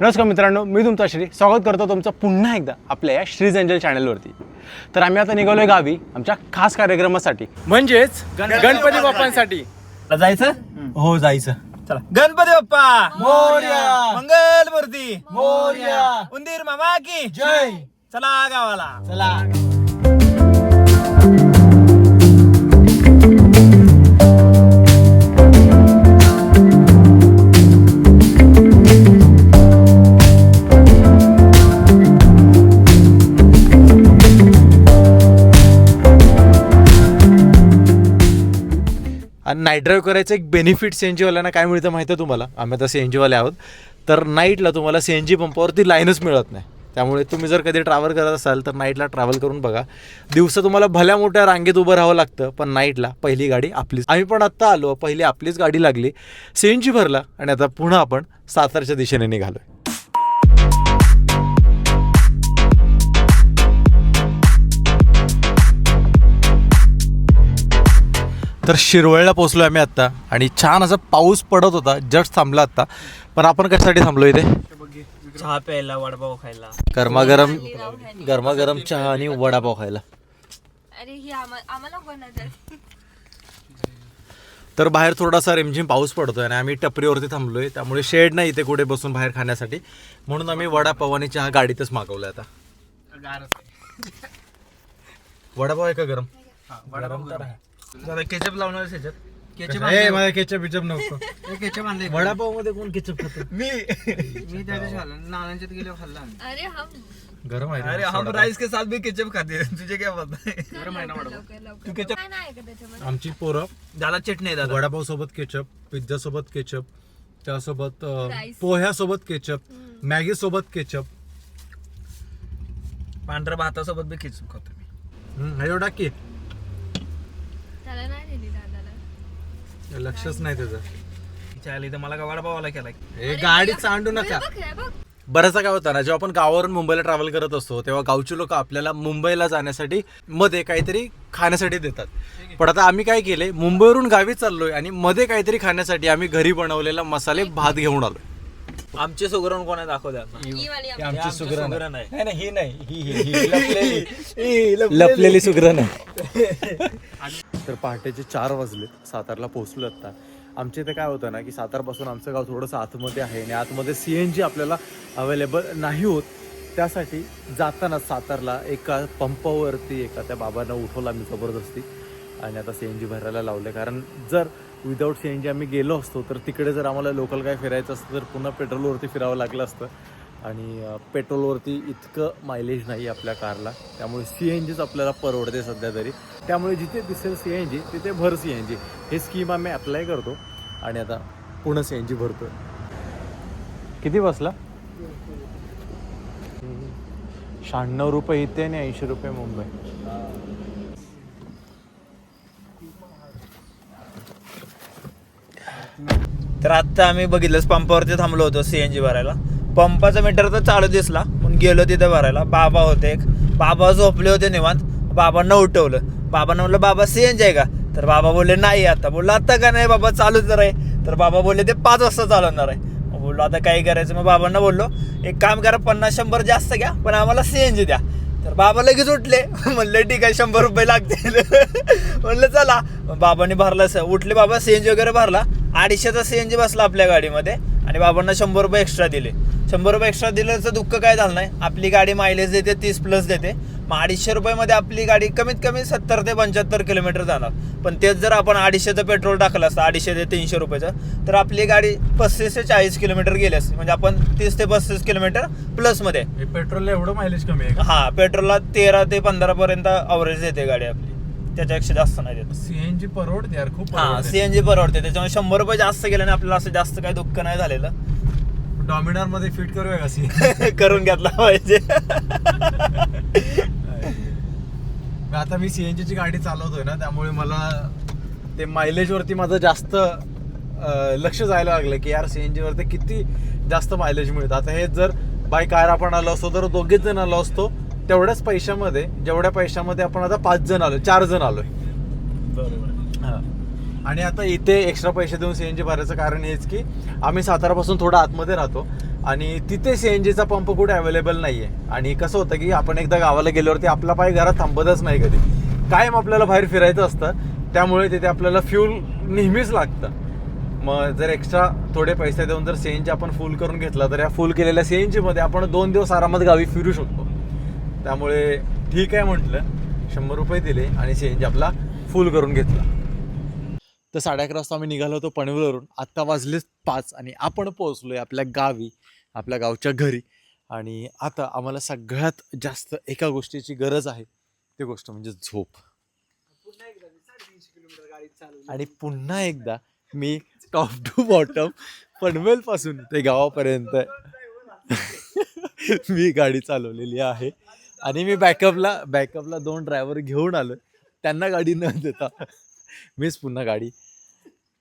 नमस्कार मित्रांनो मी तुमचा श्री स्वागत करतो तुमचं पुन्हा एकदा आपल्या या श्रीज एंजल चॅनलवरती. तर आम्ही आता निघालोय गावी आमच्या खास कार्यक्रमासाठी. म्हणजेच गणपती बाप्पांसाठी. जायचं? हो जायचं. चला. गणपती बाप्पा! मोरया! मंगल मूर्ती मोरया! उंदीर मामा की जय! चला गावाला. चला. नाईट ड्राईव्ह करायचं एक बेनिफिट सी एन जीवाल्यांना काय मिळतं माहिती आहे तुम्हाला? आम्ही आता सी एन जीवाले आहोत. तर नाईटला तुम्हाला सी एन जी पंपावरती लाईनच मिळत नाही. त्यामुळे तुम्ही जर कधी ट्रॅव्हल करत असाल तर नाईटला ट्रॅव्हल करून बघा. दिवसा तुम्हाला भल्या मोठ्या रांगेत उभं राहावं लागतं पण नाईटला पहिली गाडी आपलीच. आम्ही पण आत्ता आलो पहिली आपलीच गाडी लागली. सी एन जी भरला आणि आता पुन्हा आपण सातारच्या दिशेने निघालोय. तर शिरवळला पोचलो आम्ही आत्ता. आणि छान असा पाऊस पडत होता जस्ट थांबला आत्ता. पण आपण कशासाठी थांबलो इथे? चहा प्यायला वडापाव खायला. गरमागरम गरमागरम चहा आणि वडापाव खायला. ही तर बाहेर थोडासा रिमझिम पाऊस पडतोय आणि आम्ही टपरीवरती थांबलोय. त्यामुळे शेड नाही इथे कुठे बसून बाहेर खाण्यासाठी. म्हणून आम्ही वडापाव आणि चहा गाडीतच मागवलाय आता. वडापाव आहे का गरम? जरा केचप लावणार त्याच्यात केचप ए, मला केचप बिचप नको केचप आणले वडापावमध्ये कोण केचप खातं? मी. मी त्या दिवशी खाल्ला. नानांच्यात गेल्यावर खाल्ला आम्ही. अरे हम. गरम आहे रे अरे हम वडापाव. राईस के साथ भी केचप खाते. तुझे क्या पता है? गरम आहे ना वडापाव? लवकर लवकर. तू ketchup- काय नाही का त्याच्यामध्ये. आमची पोरं दादा चटणी आहे दादा. वडापाव सोबत केचप पिझ्झा सोबत केचप त्यासोबत अ, Rice. पोह्यासोबत केचप मॅगी सोबत केचप पांढऱ्या भातासोबत बी केचप खातो मी. हे एवढा की त्याला नाही दिली दादाला लक्षच नाही त्याचं. चालेल इथं मला का वडापावाला केला हे गाडी चांडू नका. बराचसा काय होतं ना जेव्हा आपण गावावरून मुंबईला ट्रॅव्हल करत असतो तेव्हा गावची लोक आपल्याला मुंबईला जाण्यासाठी मध्ये काहीतरी खाण्यासाठी देतात. पण आता आम्ही काय केले मुंबईवरून गावी चाललोय आणि मध्ये काहीतरी खाण्यासाठी आम्ही घरी बनवलेला मसाले भात घेऊन आलोय. आमचे सुगरण कोण आहे दाखव द्या ही वाली आमची. सुगरण आहे. नाही नाही ही नाही. ही ही ही. लपलेली. लपलेली. सुगरण आहे. तर पहाटेचे चार वाजले. सातारला पोहोचलो आता. आमच्या इथे काय होतं ना की सातारपासून आमचं गाव थोडंसं आतमध्ये आहे आणि आतमध्ये सी एन जी आपल्याला अवेलेबल नाही होत. त्यासाठी जाताना सातारला एका पंपावरती एका त्या बाबांना उठवला मी जबरदस्ती. आणि आता सी एन जी भरायला लावले कारण जर विदाऊट सी एन जी आम्ही गेलो असतो तर तिकडे जर आम्हाला लोकल काय फिरायचं असतं तर पुन्हा पेट्रोलवरती फिरावं लागलं असतं. आणि पेट्रोलवरती इतकं मायलेज नाही आपल्या कारला. त्यामुळे सी एन जीच आपल्याला परवडते सध्या तरी. त्यामुळे जिथे दिसेल सी एन जी तिथे भर सी एन जी हे स्कीम आम्ही अप्लाय करतो आणि आता पुन्हा सी एन जी भरतो किती बसला? शहाण्णव रुपये इथे आणि ऐंशी रुपये मुंबई. तर आत्ता आम्ही बघितलंच पंपावरती थांबलो होतो सी एन जी भरायला. पंपाचा मीटर तर चालू दिसला पण गेलो तिथे भरायला. बाबा होते एक. बाबा झोपले होते निवांत. बाबांना उठवलं. बाबांना म्हणलं बाबा सी एन जी आहे का? तर बाबा बोलले नाही आता. बोललो आत्ता का नाही बाबा? चालूच तर आहे. तर बाबा बोलले ते पाच वाजता चालवणार आहे. मग बोललो आता काय करायचं. मग बाबांना बोललो एक काम करा पन्नास शंभर जास्त घ्या पण आम्हाला सी एन जी द्या. तर बाबा लगेच उठले. म्हणलं ठीक आहे शंभर रुपये लागतील. म्हणलं चला. बाबांनी भरला सर उठले बाबा सी एन जी वगैरे भरला. अडीचशेचा सीएनजी बसला आपल्या गाडीमध्ये आणि बाबांना शंभर रुपये एक्स्ट्रा दिले. शंभर रुपये एक्स्ट्रा दिल्याचं दुःख काय झालं नाही. आपली गाडी मायलेज देते तीस प्लस देते. मग अडीचशे रुपयामध्ये आपली गाडी कमीत कमी सत्तर ते पंच्याहत्तर किलोमीटर जाणार. पण तेच जर आपण अडीचशेचं पेट्रोल टाकलं असतं अडीचशे ते तीनशे रुपयाचं तर आपली गाडी पस्तीस ते चाळीस किलोमीटर गेली असते. म्हणजे आपण तीस ते पस्तीस किलोमीटर प्लसमध्ये पेट्रोलला एवढं मायलेज कमी आहे हा पेट्रोलला तेरा ते पंधरा पर्यंत अवरेज देते गाडी आपली. त्याच्यापेक्षा जास्त नाही देत. सीएनजी परवडते यार खूप हा सीएनजी परवडते. त्याच्यामुळे शंभर रुपये जास्त गेल्याने आपल्याला असं जास्त काही दुःख नाही झालेलं. डॉमिनरमध्ये फिट करूया का सी करून घेतला पाहिजे. आता मी सीएनजी ची गाडी चालवतोय ना त्यामुळे मला ते मायलेज वरती माझं जास्त अं, लक्ष जायला लागलं की यार सीएनजी वरती किती जास्त मायलेज मिळतं. आता हे जर बाय कार आपण आलो असतो तर दोघेच जण आलो असतो. तेवढ्याच पैशामध्ये जेवढ्या पैशामध्ये आपण आता पाच जण आलो चार जण आलोय. बरोबर. हा. आणि आता इथे एक्स्ट्रा पैसे देऊन सीएनजी भरायचं कारण हेच की आम्ही सातारापासून थोडं आतमध्ये राहतो आणि तिथे सी एन जीचा पंप कुठे अवेलेबल नाही आहे आणि कसं होतं की आपण एकदा गावाला गेल्यावरती आपला पाय घरात थांबतच नाही कधी. कायम आपल्याला बाहेर फिरायचं असतं त्यामुळे तिथे आपल्याला फ्यूल नेहमीच लागतं. मग जर एक्स्ट्रा थोडे पैसे देऊन जर सी एन जी आपण फुल करून घेतला तर या फुल केलेल्या सी एन जीमध्ये आपण दोन दिवस आरामात गावी फिरू शकतो. त्यामुळे ठीक आहे म्हटलं. शंभर रुपये दिले आणि चेंज आपला फुल करून घेतला. तर साडे अकरा वाजता आम्ही निघालो होतो पनवेलवरून. आत्ता वाजलेच पाच आणि आपण पोहोचलो आहे आपल्या गावी आपल्या गावच्या घरी. आणि आता आम्हाला सगळ्यात जास्त एका गोष्टीची गरज आहे. ती गोष्ट म्हणजे झोप. आणि पुन्हा एकदा मी टॉप टू बॉटम पनवेलपासून ते गावापर्यंत मी गाडी चालवलेली आहे. आणि मी बॅकअपला बॅकअपला दोन ड्रायव्हर घेऊन आलो. त्यांना गाडी न देता मीच पुन्हा गाडी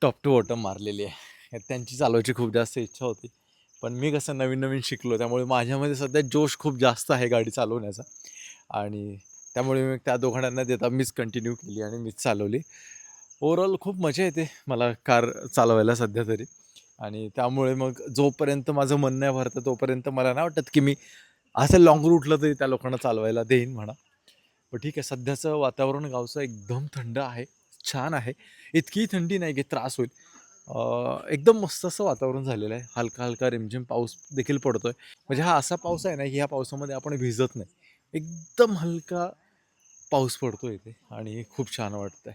टॉप टू बॉटम मारलेली आहे. त्यांची चालवायची खूप जास्त इच्छा होती. पण मी कसं नवीन नवीन शिकलो त्यामुळे माझ्यामध्ये सध्या जोश खूप जास्त आहे गाडी चालवण्याचा. आणि त्यामुळे मी त्या दोघांना देता मीच कंटिन्यू केली आणि मीच चालवली. ओव्हरऑल खूप मजा येते मला कार चालवायला सध्या तरी. आणि त्यामुळे मग जोपर्यंत माझं मन नाही भरतं तोपर्यंत मला नाही वाटत की मी असं लॉंग रूटला तरी त्या लोकांना चालवायला देईन म्हणा. पण ठीक आहे सध्याचं वातावरण गावचं एकदम थंड आहे छान आहे. इतकी थंडी नाही की त्रास होईल. एकदम मस्त असं वातावरण झालेलं आहे. हलका हलका रिमझिम पाऊस देखील पडतोय. म्हणजे हा असा पाऊस आहे ना की ह्या पावसामध्ये आपण भिजत नाही. एकदम हलका पाऊस पडतो इथे आणि खूप छान वाटतंय.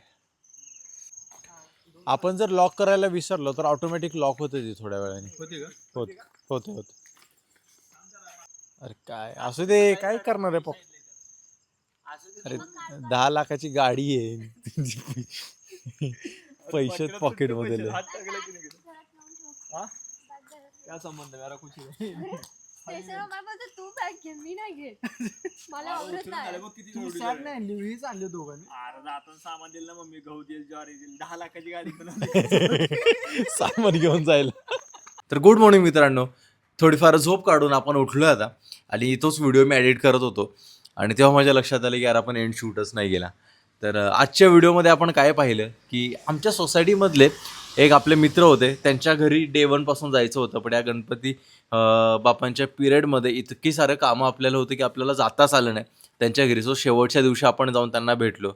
आपण जर लॉक करायला विसरलो तर ऑटोमॅटिक लॉक होते ती थोड्या वेळाने. होती का? होत होते होते. अरे काय? असू दे काय करणार आहे पॉक अरे दहा लाखाची गाडी आहे. पैसे पॉकेटमध्ये लय. ते सर्व मला बोलतो, तू बॅग घे मी नाही घेत मला आवडत नाही. सामान दिलं मम्मी गहू देईल ज्वारी देईल दहा लाखाची गाडी सामान घेऊन जायला. तर गुड मॉर्निंग मित्रांनो. थोडीफार झोप काढून आपण उठलो आता. आणि तोच व्हिडिओ मी एडिट करत होतो. आणि तेव्हा माझ्या लक्षात आलं की यार आपण एंड शूटच नाही गेला तर आजच्या व्हिडिओमध्ये आपण काय पाहिलं? की आमच्या सोसायटीमधले एक आपले मित्र होते. त्यांच्या घरी डे वनपासून जायचं होतं. पण या गणपती बापांच्या पिरियडमध्ये इतकी सारं कामं आपल्याला होती की आपल्याला जाताच आलं नाही. त्यांच्या घरी सो शेवटच्या दिवशी आपण जाऊन त्यांना भेटलो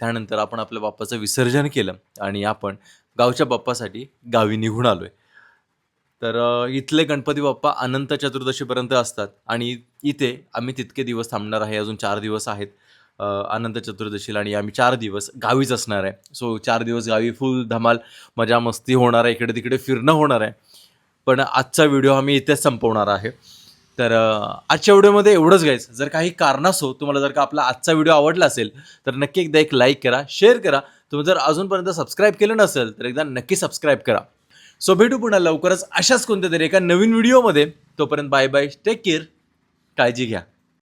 त्यानंतर आपण आपल्या बाप्पाचं विसर्जन केलं. आणि आपण गावच्या बाप्पासाठी गावी निघून आलो आहे तर इथले गणपती बाप्पा अनंत चतुर्दशीपर्यंत असतात आणि इथे आम्ही तितके दिवस थांबणार आहे अजून चार दिवस आहेत अनंत चतुर्दशीला आणि आम्ही चार दिवस गावीच असणार आहे. सो चार दिवस गावी फुल धमाल मजा मस्ती होणार आहे इकडे तिकडे फिरणं होणार आहे. पण आजचा व्हिडिओ आम्ही इथेच संपवणार आहे. तर आजच्या व्हिडिओमध्ये एवढंच गायचं जर काही कारणासो तुम्हाला जर का आपला आजचा व्हिडिओ आवडला असेल तर नक्की एकदा एक लाईक करा शेअर करा. तुम्ही जर अजूनपर्यंत सबस्क्राईब केलं नसेल तर एकदा नक्की सबस्क्राईब करा. सो भेटू पुन्हा लवकरच अशाच कोणत्या तरी एका नवीन व्हिडिओमध्ये. तोपर्यंत बाय बाय टेक केअर काळजी घ्या.